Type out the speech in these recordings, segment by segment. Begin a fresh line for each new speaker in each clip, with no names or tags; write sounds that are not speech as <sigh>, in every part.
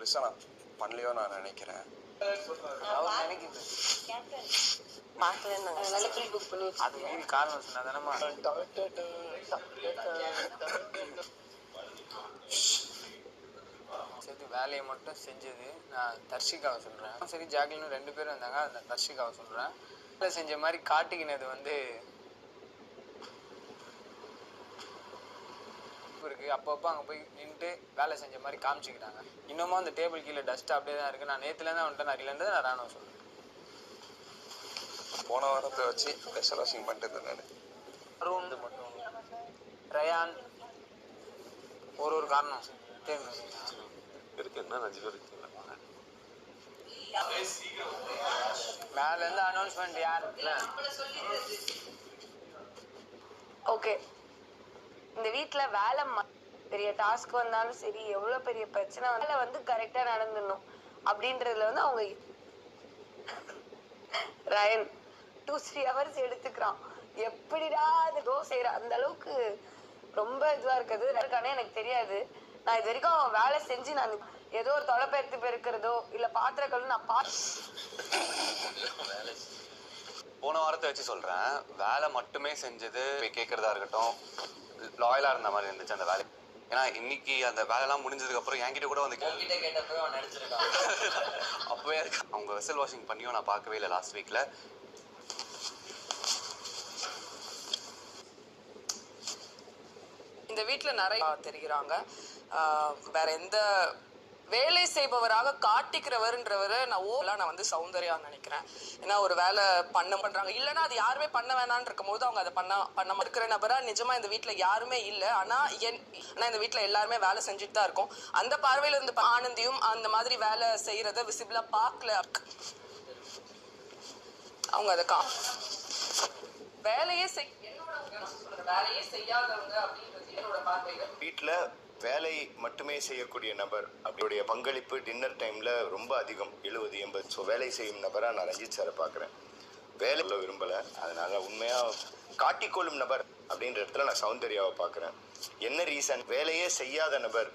பெருசா நான் பண்ணலையோ நான் நினைக்கிறேன்.
அது காரணம் சொன்னா தானேமா சரி வேலையை மட்டும் செஞ்சது. நான் தர்ஷிகாவை சொல்றேன். சரி ஜாக்லினும் ரெண்டு பேரும் வந்தாங்க அந்த தர்ஷிகாவை சொல்றேன். வேலை செஞ்ச மாதிரி காட்டிக்கினது வந்து இருக்கு அப்பப்போ அங்கே போய் நின்றுட்டு வேலை செஞ்ச மாதிரி காமிச்சிக்கிறாங்க இன்னமும் அந்த டேபிள் கீழே டஸ்ட் அப்படியே தான் இருக்கு. நான் நேற்றுலேருந்து வந்துட்டேன் நான் இல்லைன்றது நான் ராணுவ சொல்றேன்
போன வாரத்தை வச்சு ஸ்பெஷல் வாஷிங் பண்ணிட்டு இருந்தேன் நான்.
அருண் மட்டும் ரயான் ஒரு ஒரு காரணம். தெரியும்
இருக்கு என்ன அஞ்சு பேர் இருக்கீங்களா
மேல இருந்து அனௌன்ஸ்மெண்ட் யார்?
ஓகே இந்த வீட்டுல வேலை ம- பெரிய டாஸ்க் வந்தாலும் சரி எவ்வளவு பெரிய பிரச்சனை வந்தாலும் வந்து கரெக்டா நடந்துடணும் அப்படின்றதுல வந்து அவங்க ரயன் டூ த்ரீ ஹவர்ஸ் எடுத்துக்கிறான். எப்படிடா அது தோ செய்யற அந்த அளவுக்கு ரொம்ப இதுவா இருக்குது. இருக்கானே எனக்கு தெரியாது. நான் இது வரைக்கும் வேலை செஞ்சு நான் ஏதோ ஒரு தொலைப்பெடுத்து பெருக்கிறதோ இல்ல பாத்திரம் கழுவு நான் பா
போன வாரத்தை வச்சு சொல்றேன். வேலை மட்டுமே செஞ்சது கேட்கறதா இருக்கட்டும் லாயலா இருந்த மாதிரி இருந்துச்சு அந்த வேலை ஏன்னா இன்னைக்கு அந்த வேலைலாம் முடிஞ்சதுக்கு அப்புறம் என்கிட்ட கூட வந்து <laughs> அப்பவே இருக்கு அவங்க வெசல் வாஷிங் பண்ணியும் நான் பார்க்கவே இல்லை லாஸ்ட் வீக்ல
இந்த வீட்ல நிறைய தெரிகிறாங்க. வேற எந்த வேலை செய்பவராக காட்டிக்கிறவர்ன்றவரை நான் ஓலாம் நான் வந்து சௌந்தர்யா நினைக்கிறேன். ஏன்னா ஒரு வேலை பண்ண பண்றாங்க. இல்லைன்னா அது யாருமே பண்ண வேணான்னு இருக்கும்போது அவங்க அதை பண்ண பண்ண இருக்கிற நபரா நிஜமா இந்த வீட்டுல யாருமே இல்லை. ஆனா என் ஆனா இந்த வீட்டுல எல்லாருமே வேலை செஞ்சுட்டு தான் இருக்கோம். அந்த பார்வையில இருந்து ஆனந்தியும் அந்த மாதிரி வேலை செய்யறத விசிபிளா பார்க்கல. அவங்க அதை கா வேலையே செய் என்னோட வேலையே செய்யாதவங்க அப்படின்றது என்னோட பார்வையில.
வீட்டில் வேலை மட்டுமே செய்யக்கூடிய நபர் அப்படியுடைய பங்களிப்பு டின்னர் டைமில் ரொம்ப அதிகம் எழுபது எண்பது. ஸோ வேலை செய்யும் நபராக நான் ரஞ்சித் சாரை பார்க்குறேன். வேலை விரும்பலை அதனால் உண்மையாக காட்டிக்கொள்ளும் நபர் அப்படின்ற இடத்துல நான் சௌந்தர்யாவை பார்க்குறேன். என்ன ரீசன் வேலையே செய்யாத நபர்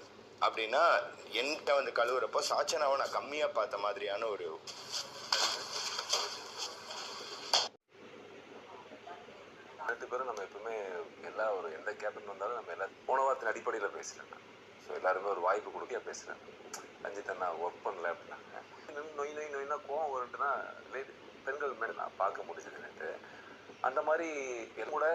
அப்படின்னா என்கிட்ட வந்து கழுவுறப்போ சாச்சனாவை நான் கம்மியாக பார்த்த மாதிரியான ஒரு
ரெண்டு பேரும் நம்ம எப்பவுமே எல்லா ஒரு எந்த கேப்டன் வந்தாலும் நம்ம எல்லா போன வாரத்தின் அடிப்படையில் பேசுகிறேன் ஸோ எல்லாருமே ஒரு வாய்ப்பு கொடுக்க பேசுகிறேன் ரஞ்சித் அண்ணா ஒர்க் பண்ணல அப்படின்னாங்க. நொய் நொய் நொய்னா கோவம் வருட்டுனா லேடி பெண்கள் மேலே நான் பார்க்க முடிஞ்சது எனக்கு. அந்த மாதிரி என் கூட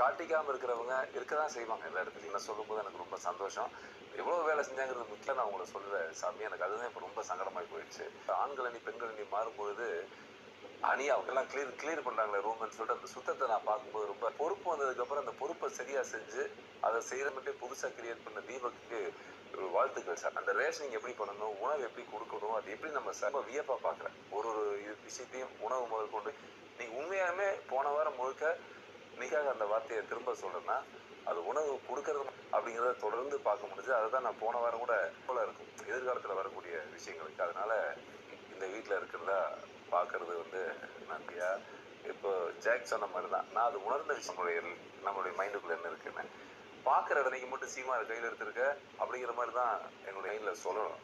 காட்டிக்காமல் இருக்கிறவங்க இருக்க தான் செய்வாங்க எல்லா இடத்துலையும். நான் சொல்லும்போது எனக்கு ரொம்ப சந்தோஷம். எவ்வளோ வேலை செஞ்சாங்கிறது முக்கியம் நான் உங்களை சொல்ல சாமி எனக்கு அதுதான் இப்போ ரொம்ப சங்கடமாகி போயிடுச்சு. ஆண்கள் அணி பெண்கள் அணி மாறும்பொழுது அணி அவங்கெல்லாம் கிளியர் கிளியர் பண்ணுறாங்களே ரூம்னு சொல்லிட்டு அந்த சுத்தத்தை நான் பார்க்கும்போது ரொம்ப பொறுப்பு வந்ததுக்கப்புறம் அந்த பொறுப்பை சரியாக செஞ்சு அதை செய்கிற மட்டும் புதுசாக கிரியேட் பண்ண தீபக்கு ஒரு வாழ்த்துக்கள் சார் அந்த ரேஷனிங் எப்படி பண்ணணும் உணவு எப்படி கொடுக்கணும் அது எப்படி நம்ம ரொம்ப வியப்பாக பார்க்குறேன். ஒரு ஒரு இது விஷயத்தையும் உணவு முதல் கொண்டு நீங்கள் உண்மையாலுமே போன வாரம் முழுக்க நிக்காக அந்த வார்த்தையை திரும்ப சொல்கிறேன்னா அது உணவு கொடுக்கறது அப்படிங்கிறத தொடர்ந்து பார்க்க முடிஞ்சு அதை தான் நான் போன வாரம் கூட போல இருக்கும். எதிர்காலத்தில் வரக்கூடிய விஷயங்களுக்கு. அதனால் இந்த வீட்டில் இருக்கிறதா பார்க்கறது வந்து நன்றியா? இப்போ ஜாக் சொன்ன மாதிரி தான் நான் அது உணர்ந்த விஷயம் நம்மளுடைய நம்மளுடைய மைண்டுக்குள்ள என்ன இருக்குன்னு. பார்க்குற அன்னைக்கு மட்டும் சீமா கையில் எடுத்திருக்க அப்படிங்கிற மாதிரி தான் என்னுடைய மைண்டில் சொல்லணும்.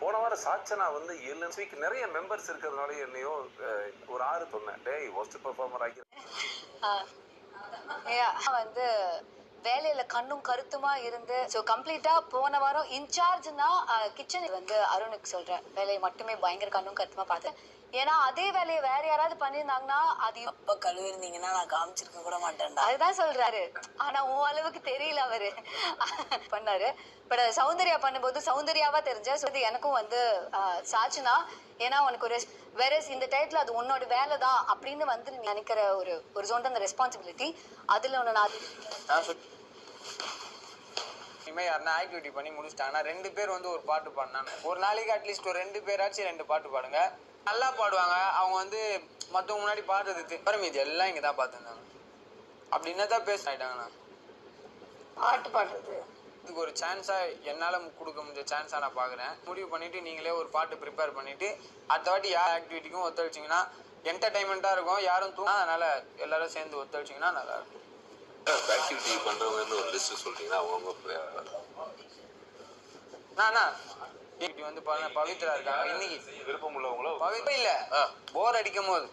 போன வாரம் சாச்சனா வந்து ஏழு வீக் நிறைய மெம்பர்ஸ் இருக்கிறதுனால என்னையோ ஒரு ஆறு சொன்னேன் டேய் ஒஸ்ட் பெர்ஃபார்மர் ஆகி
வந்து வேலையில கண்ணும் கருத்துமா இருந்து ஸோ கம்ப்ளீட்டா போன வாரம் இன்சார்ஜ்னா கிச்சன் வந்து அருணுக்கு சொல்றேன். வேலையை மட்டுமே பயங்கர கண்ணும் கருத்துமா பார்த்தேன் ஏன்னா அதே வேலையை வேற யாராவது பண்ணியிருந்தாங்கன்னா அது
அப்ப கழுவிருந்தீங்கன்னா நான் காமிச்சிருக்க கூட மாட்டேன்டா.
அதுதான் சொல்றாரு. ஆனா உன் அளவுக்கு தெரியல அவரு. <laughs> பண்ணாரு. பட் சௌந்தர்யா பண்ணும்போது சௌந்தர்யாவா தெரிஞ்ச இது எனக்கும் வந்து சாச்சுனா ஏன்னா உனக்கு ஒரு வேற இந்த டயத்துல அது உன்னோட வேலை தான் அப்படின்னு வந்து நீ நினைக்கிற ஒரு ஒரு ஜோன் அந்த ரெஸ்பான்சிபிலிட்டி அதுல ஒன்று நான்
இனிமேல் யாருன்னா ஆக்டிவிட்டி பண்ணி முடிச்சிட்டாங்கன்னா ரெண்டு பேர் வந்து ஒரு பாட்டு பாடினாங்க. ஒரு நாளைக்கு அட்லீஸ்ட் ஒரு ரெண்டு பேராச்சும் ரெண்டு பாட்டு பாடுங்க. நல்லா பாடுவாங்க. அவங்க வந்து மற்றவங்க முன்னாடி பாடுறது தவிர மீதி எல்லாம் இங்கே தான் பார்த்துருந்தாங்க அப்படி என்ன தான் பேச ஆயிட்டாங்கண்ணா?
பாட்டு பாடுறது.
இதுக்கு ஒரு சான்ஸாக என்னால் கொடுக்க முடிஞ்ச சான்ஸாக நான் பார்க்குறேன் முடிவு பண்ணிவிட்டு நீங்களே ஒரு பாட்டு ப்ரிப்பேர் பண்ணிவிட்டு அடுத்த வாட்டி யார் ஆக்டிவிட்டிக்கும் ஒத்துழைச்சிங்கன்னா என்டர்டைன்மெண்ட்டாக இருக்கும். யாரும் தூங்க அதனால் எல்லாரும் சேர்ந்து ஒத்துழைச்சிங்கன்னா நல்லா இருக்கும்.
ஆக்டிவிட்டி பண்ணுறவங்கன்னு ஒரு லிஸ்ட் சொல்லிட்டீங்கன்னா அவங்க
நானா இப்படி வந்து பாருங்க பவித்ரா இருக்காங்க. இன்னைக்கு
விருப்பம் உள்ளவங்களோ
பவித்ரா இல்ல. போர் அடிக்கும் போது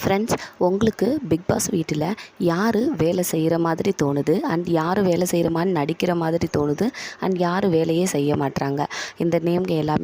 ஃப்ரெண்ட்ஸ் உங்களுக்கு பிக் பாஸ் வீட்டில் யார் வேலை செய்கிற மாதிரி தோணுது? அண்ட் யார் வேலை செய்கிற மாதிரி நடிக்கிற மாதிரி தோணுது? அண்ட் யார் வேலையே செய்ய மாட்றாங்க? இந்த நேம்ங்க எல்லாமே